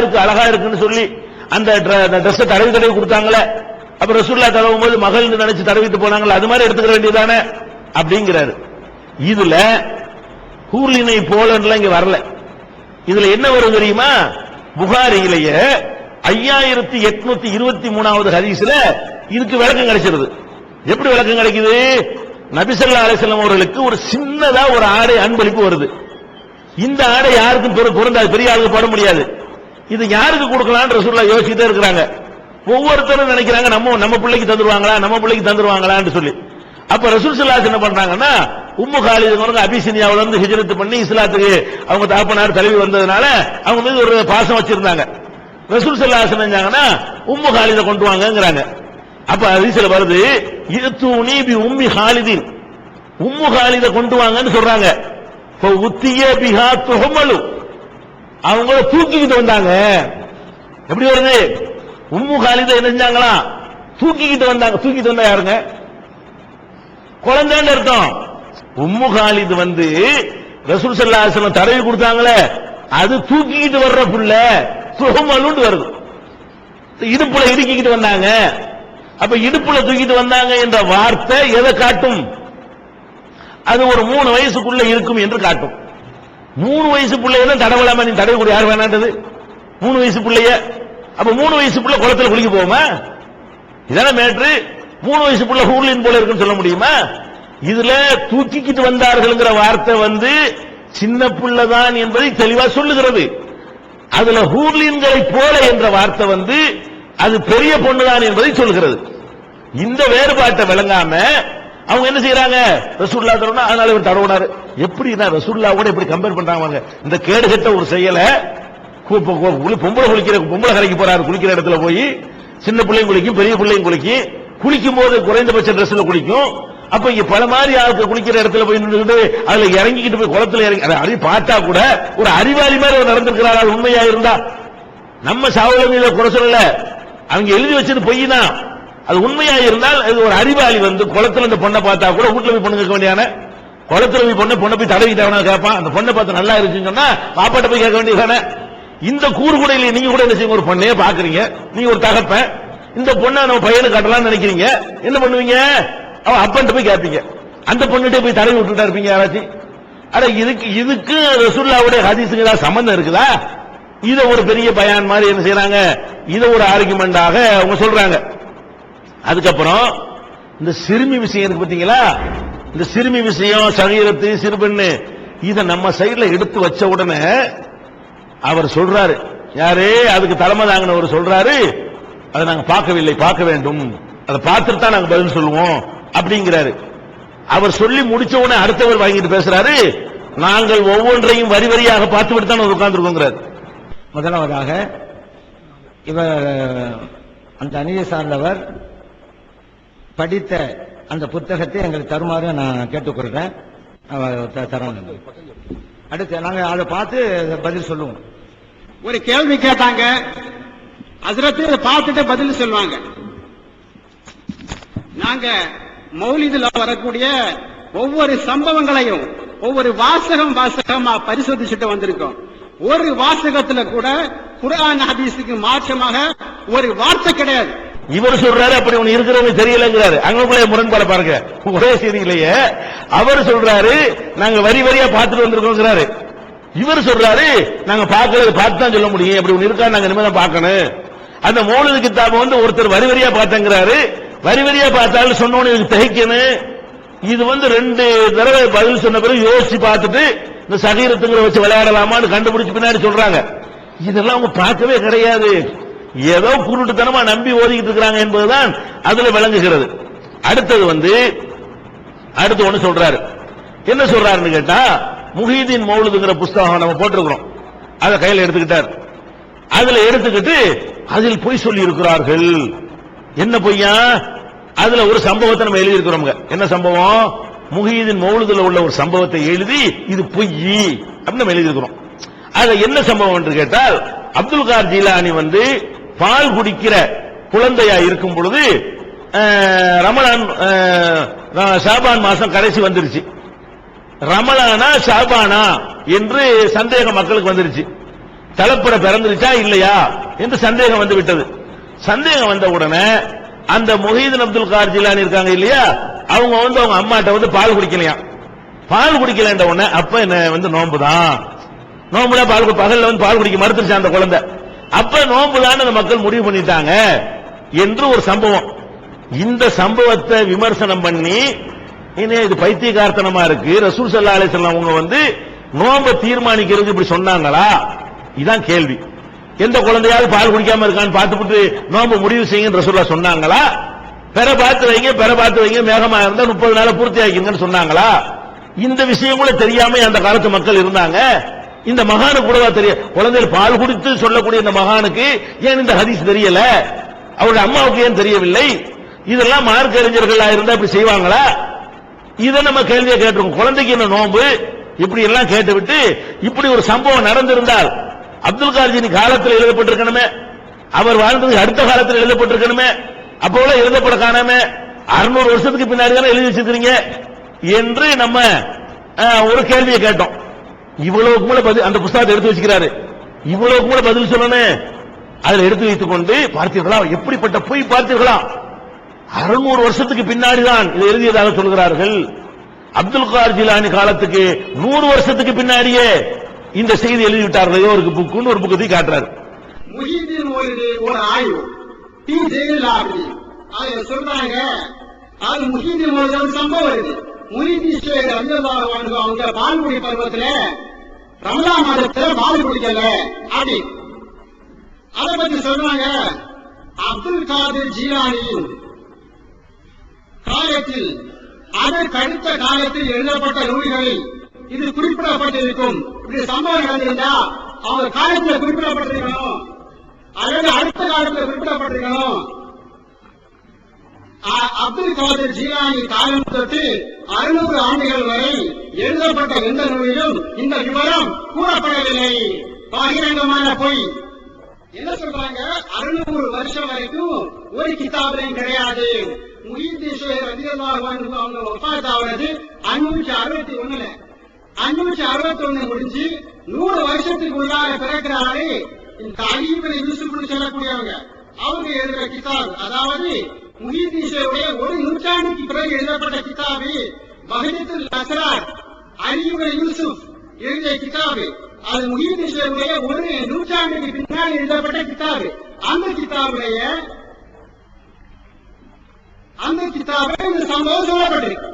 இருக்கு அழகா இருக்குன்னு சொல்லி அந்த ட்ரெஸ் தடவி தடவி கொடுத்தாங்களே. அப்ப ரசூல்லா தடவும் போது மகள் நினைச்சு தடவிட்டு போனாங்களே அது மாதிரி எடுத்துக்க வேண்டியதானே அப்படிங்கிறாரு. இதுல ஹூர்லினை போலன்லாம் இங்க வரல. இதுல என்ன வரும் தெரியுமா? புகாரியிலேயே ஐயாயிரத்தி எட்நூத்தி இருபத்தி மூணாவது ஹதீஸ்ல இதுக்கு விளக்கம் கிடைச்சிருது. எப்படி விளக்கம் கிடைக்குது? நபிசல்லா அலிஸ்லாம் அவர்களுக்கு ஒரு சின்னதா ஒரு ஆடை அன்பளிப்பு வருது. இந்த ஆடை யாருக்கும் பொருந்தாது பெரிய ஆளுக்கு போட முடியாது. இது யாருக்கு கொடுக்கலாம்னு ரசூல்லா யோசிச்சுட்டே இருக்கிறாங்க. ஒவ்வொருத்தரும் நினைக்கிறாங்க நம்ம நம்ம பிள்ளைக்கு தந்துருவாங்களா நம்ம பிள்ளைக்கு தந்துருவாங்களான்னு சொல்லி. அப்ப ரசூல் சல்லாஸ் என்ன பண்றாங்கன்னா உம்மு காலிது அபிசினியாவுல இருந்து ஹிஜரத்து பண்ணி இஸ்லாத்துக்கு அவங்க தாப்பனார் தலைவி வந்ததுனால அவங்க மீது ஒரு பாசம் வச்சிருந்தாங்க. ரசூல் சல்லாஸ் செஞ்சாங்கன்னா உம்மு காலித கொண்டு வாங்கங்கிறாங்க. அப்ப ஹதீஸ்ல வருது இது தூணி பி உம்மி ஹாலிதின் உம்மு காலித கொண்டு வாங்கன்னு சொல்றாங்க. உத்திய பிஹா துகமலு அவங்கள தூக்கிக்கிட்டு வந்தாங்க. எப்படி வருது? உம்மு காலித என்ன செஞ்சாங்களா தூக்கிக்கிட்டு வந்தாங்க. தூக்கிட்டு வந்தா யாருங்க? குழந்தைன்னு அர்த்தம். உம்மு காலிது வந்து ரசூல் ஸல்லல்லாஹு தடவி கொடுத்தாங்களே அது தூக்கிக்கிட்டு வர்ற புள்ள சுகமலுண்டு வருது. இடுப்புல இடுக்கிக்கிட்டு வந்தாங்க. அப்ப இடுப்புல தூக்கிட்டு வந்தாங்க என்ற வார்த்தை எதை காட்டும்? அது ஒரு மூணு வயசுக்குள்ள இருக்கும் என்று காட்டும். மூணு வயசு பிள்ளைய தடவலாம நீ தடவை கூட யார் வேணான்றது? மூணு வயசு பிள்ளைய. அப்ப மூணு வயசு பிள்ளை குளத்துல குளிக்க போகுமா? இதான மேட்ரு மூணு வயசு பிள்ளை ஹூர்லின் போல இருக்குன்னு சொல்ல முடியுமா? இதுல தூக்கிக்கிட்டு வந்தார்கள்ங்கிற வார்த்தை வந்து சின்ன பிள்ளைதான் என்பதை தெளிவா சொல்லுகிறது. அதுல ஹூர்லின்களை போல என்ற வார்த்தை வந்து அது பெரிய பொண்ணுதான் என்பதை சொல்லுகிறது. இந்த வேறுபாட்டை விளங்காம அவங்க என்ன செய்யறாங்க? ரசூல்லா தரணும் அதனால இவர் தடவுனாரு. எப்படி நான் ரசூல்லா கூட இப்படி கம்பேர் பண்றாங்க இந்த கேடு கட்ட ஒரு செயலை பொம்பளை குளிக்கிற பொம்பளை கரைக்கு போறாரு குளிக்கிற இடத்துல போய் சின்ன பிள்ளையும் குளிக்கும் பெரிய பிள்ளையும் குளிக்கும் குளிக்கும் போது குறைந்தபட்ச ட்ரெஸ்ல குளிக்கும். அப்ப இங்க பல மாதிரி ஆளுக்கு குளிக்கிற இடத்துல போய் நின்றுட்டு அதுல இறங்கிக்கிட்டு போய் குளத்துல இறங்கி அதை அறி பார்த்தா கூட ஒரு அறிவாளி மாதிரி அவர் நடந்திருக்கிறார் உண்மையா இருந்தா? நம்ம சாவலமையில குறை சொல்லல. அவங்க எழுதி வச்சது பொய் தான் அது உண்மையா இருந்தால் அது ஒரு அறிவாளி வந்து குளத்துல இந்த பொண்ணை பார்த்தா கூட வீட்டுல போய் பொண்ணு கேட்க வேண்டியான குளத்துல போய் பொண்ணை பொண்ணை போய் தடவிட்டாவனா கேட்பான். அந்த பொண்ணை பார்த்து நல்லா இருக்குன்னு சொன்னா பாப்பாட்ட போய் கேட்க வேண்டியதானே இந்த கூறு கூட இல்லையே நீங்க கூட என்ன செய்யுங்க ஒரு பொண்ணையே பாக்குறீங்க நீங்க ஒரு தகப்பன் இந்த பொண்ணை நம்ம பையனை கட்டலாம்னு நினைக்கிறீங்க. என்ன பண்ணுவீங்க? அவன் அப்பன்ட்டு போய் கேட்பீங்க. அந்த பொண்ணுகிட்ட போய் தடவி விட்டுட்டா இருப்பீங்க யாராச்சும்? அட இதுக்கு இதுக்கு ரசூல்லாவுடைய ஹதீஸுக்கு ஏதாவது சம்பந்தம் இருக்குதா? இதை ஒரு பெரிய பயான் மாதிரி என்ன செய்யறாங்க இதை ஒரு ஆர்குமெண்டாக அவங்க சொல்றாங்க. அதுக்கப்புறம் இந்த சிறுமி விஷயம் இருக்கு பாத்தீங்களா இந்த சிறுமி விஷயம் சரீரத்து சிறுபெண்ணு இதை நம்ம சைட்ல எடுத்து வச்ச உடனே அவர் சொல்றாரு. யாரு? அதுக்கு தலைமை தாங்கினவர் சொல்றாரு. அதை நாங்க பார்க்கவில்லை பார்க்க வேண்டும். அதை பார்த்துட்டு தான் நாங்க பதில் சொல்லுவோம் அப்படிங்கிறாரு. அவர் சொல்லி முடிச்ச உடனே அடுத்தவர் வாங்கிட்டு பேசுறாரு. நாங்கள் ஒவ்வொன்றையும் வரி வரியாக பார்த்துவிட்டு தான் உட்கார்ந்துருக்கோங்கிறார். முதலாவதாக இவர் அந்த அணியை சார்ந்தவர் படித்த அந்த புத்தகத்தை எங்களுக்கு தருமாறு நான் கேட்டுக்கொள்றேன். தரணும் அடுத்து நாங்க அதை பார்த்து பதில் சொல்லுவோம். ஒரு கேள்வி கேட்டாங்க. ஹஸ்ரத் இதை பார்த்துட்டு பதில் சொல்லுவாங்க. நாங்க மௌலிதுல வரக்கூடிய ஒவ்வொரு சம்பவங்களையும் ஒவ்வொரு வாசகம் வாசகமா பரிசோதிச்சுட்டு வந்திருக்கோம். ஒரு வாசகத்துல கூட குரான் ஹதீஸுக்கு மாற்றமாக ஒரு வார்த்தை கிடையாது. இவர் சொல்றாரு அப்படி ஒண்ணு இருக்கிறவங்க தெரியலங்கிறாரு. அங்கக்குள்ளே முரண்பாடு பாருங்க. ஒரே செய்தியிலேயே அவர் சொல்றாரு நாங்க வரி வரியா பார்த்துட்டு வந்திருக்கோங்கிறாரு. இவர் சொல்றாரு நாங்க பார்க்கறது பார்த்து தான் சொல்ல முடியும். அப்படி ஒண்ணு இருக்கா நாங்க இனிமே தான் பார்க்கணும். அந்த மௌலிது கித்தாப வந்து ஒருத்தர் வரி வரியா பார்த்தங்கிறாரு. வரி வரியா பார்த்தாலும் சொன்னோன்னு இதுக்கு தைக்கணும் இது வந்து ரெண்டு தடவை பதில் சொன்ன பிறகு யோசிச்சு பார்த்துட்டு இந்த சகீரத்துங்கிற வச்சு விளையாடலாமான்னு கண்டுபிடிச்சு பின்னாடி சொல்றாங்க. இதெல்லாம் அவங்க பார்க்கவே கிடையாது. ஏதோ குருட்டுத்தனமா நம்பி ஓதிக்கிட்டு இருக்கிறாங்க என்பதுதான் அதுல விளங்குகிறது. அடுத்தது வந்து அடுத்து ஒண்ணு சொல்றாரு. என்ன சொல்றாருன்னு கேட்டா முஹீதீன் மௌலுதுங்கிற புஸ்தகம் நம்ம போட்டிருக்கிறோம். அதை கையில எடுத்துக்கிட்டார். அதுல எடுத்துக்கிட்டு அதில் பொய் சொல்லி இருக்கிறார்கள் என்ன பொய்யா? அதுல ஒரு சம்பவத்தை நம்ம எழுதி இருக்கிறோம் என்ன சம்பவம்? முஹீதீன் மௌலுதுல உள்ள ஒரு சம்பவத்தை எழுதி இது பொய் அப்படின்னு நம்ம எழுதி இருக்கிறோம் என்ன சம்பவம் என்று கேட்டால் அப்துல் கார் ஜீலானி வந்து பால் குடிக்கிற குழந்தையா இருக்கும் பொழுது ரமலான் ஷாபான் மாசம் கடைசி வந்துருச்சு. ரமலானா ஷாபானா என்று சந்தேகம் மக்களுக்கு வந்துருச்சு. தலைப்பட பிறந்துருச்சா இல்லையா என்று சந்தேகம் வந்து விட்டது. சந்தேகம் வந்த உடனே அந்த முஹீதன் அப்துல் கார் ஜிலானி இருக்காங்க இல்லையா? அவங்க வந்து அவங்க அம்மாட்ட வந்து பால் குடிக்கலையா பால் குடிக்கலன்ற உடனே அப்ப என்ன வந்து நோம்பு தான் நோம்புல பால் கு- பகல்ல வந்து பால் குடிக்க மறுத்துருச்சு அந்த குழந்தை? அப்ப நோன்பு அந்த மக்கள் முடிவு பண்ணிட்டாங்க என்று ஒரு சம்பவம். இந்த சம்பவத்தை விமர்சனம் பண்ணி இனி இது பைத்தியகார்த்தனமா இருக்கு ரசூல் சல்லா அலிஸ்லாம் அவங்க வந்து நோம்ப தீர்மானிக்கிறது இப்படி சொன்னாங்களா? இதான் கேள்வி. எந்த குழந்தையாவது பால் குடிக்காம இருக்கான்னு பார்த்துட்டு நோம்பு முடிவு செய்யுங்க ரசூல்லா சொன்னாங்களா? பெற பார்த்து வைங்க பெற பார்த்து வைங்க மேகமா இருந்தா முப்பது நாள பூர்த்தி ஆகிங்கன்னு சொன்னாங்களா? இந்த விஷயம் கூட தெரியாம அந்த காலத்து மக்கள் இருந்தாங்க. இந்த மகானு கூடவா தெரிய குழந்தைகள் பால் குடித்து சொல்லக்கூடிய இந்த மகானுக்கு ஏன் இந்த ஹதீஸ் தெரியல? அவருடைய அம்மாவுக்கு ஏன் தெரியவில்லை? இதெல்லாம் மார்க்க அறிஞர்களா இருந்தா இப்படி செய்வாங்களா? இதை நம்ம கேள்வியை கேட்டிருக்கோம். குழந்தைக்கு என்ன நோன்பு? இப்படி எல்லாம் கேட்டுவிட்டு இப்படி ஒரு சம்பவம் நடந்திருந்தால் அப்துல் கார்ஜினி காலத்தில் எழுதப்பட்டிருக்கணுமே. அவர் வாழ்ந்தது அடுத்த காலத்தில் எழுதப்பட்டிருக்கணுமே. அப்போல எழுதப்பட காணாமே. அறுநூறு வருஷத்துக்கு பின்னாடி தானே எழுதி வச்சிருக்கிறீங்க என்று நம்ம ஒரு கேள்வியை கேட்டோம். இவ்வளவு கூட பதில் அந்த புஸ்தகத்தை எடுத்து வச்சுக்கிறாரு. இவ்வளவு கூட பதில் சொல்லணும் அதில் எடுத்து வைத்துக் கொண்டு பார்த்தீர்களா? எப்படிப்பட்ட பொய் பார்த்தீர்களா? அறுநூறு வருஷத்துக்கு பின்னாடிதான் இதை எழுதியதாக சொல்கிறார்கள். அப்துல் கார் ஜிலானி காலத்துக்கு நூறு வருஷத்துக்கு பின்னாடியே இந்த செய்தி எழுதிவிட்டார்கள். ஏதோ ஒரு புக்குன்னு ஒரு புக்கத்தை காட்டுறாரு. முஹிதீன் ஒரு ஒரு ஆய்வு. டி ஜெயலலிதா அதுல அது முஹிதீன் சம்பவம் முனிதீஸ்வரர் அஞ்சலாக அவங்க பால்குடி பருவத்துல ரமலா மாதத்துல பால் குடிக்கல. அப்படி. அத பத்தி சொல்றாங்க அப்துல் காதிர் ஜீலானியின் காலத்தில் அதற்கடுத்த காலத்தில் எழுதப்பட்ட நூல்களில் இது குறிப்பிடப்பட்டிருக்கும். இப்படி சம்பவம் நடந்திருந்தா அவங்க காலத்துல குறிப்பிடப்பட்டிருக்கணும். அல்லது அடுத்த காலத்துல குறிப்பிடப்பட்டிருக்கணும். அப்துல் காதர் ஜீலானி காலம் தொட்டு அறுநூறு ஆண்டுகள் வரை எழுதப்பட்ட எந்த நூலிலும் இந்த விவரம் கூறப்படவில்லை. பகிரங்கமான பொய் என்ன சொல்றாங்க? அறுநூறு வருஷம் வரைக்கும் ஒரு கிதாபிலையும் கிடையாது. முஹீதீஸ்வரர் ரதியல்லாஹு அன்ஹு அவங்க ஒப்பாத்தாவது அஞ்சூற்றி அறுபத்தி ஒண்ணுல அஞ்சூற்றி அறுபத்தி ஒண்ணு முடிஞ்சு நூறு வருஷத்துக்கு உள்ளாக பிறக்கிறாரு. இந்த அலீபனை யூசுப்னு சொல்லக்கூடியவங்க. அவங்க எழுதுற கிதாப் அதாவது முஹீதீஸ்வருடைய ஒரு நூற்றாண்டுக்கு பிறகு எழுதப்பட்ட கிதாபு பகதத்துல் அஸ்ரார் அலிபன் யூசுப் எழுதிய கிதாபு அது முஹீதீஸ்வருடைய ஒரு நூற்றாண்டுக்கு பின்னால் எழுதப்பட்ட கிதாபு அந்த கிதாபுடைய அந்த கிதாபை இந்த சம்பவம் சொல்லப்பட்டிருக்கு.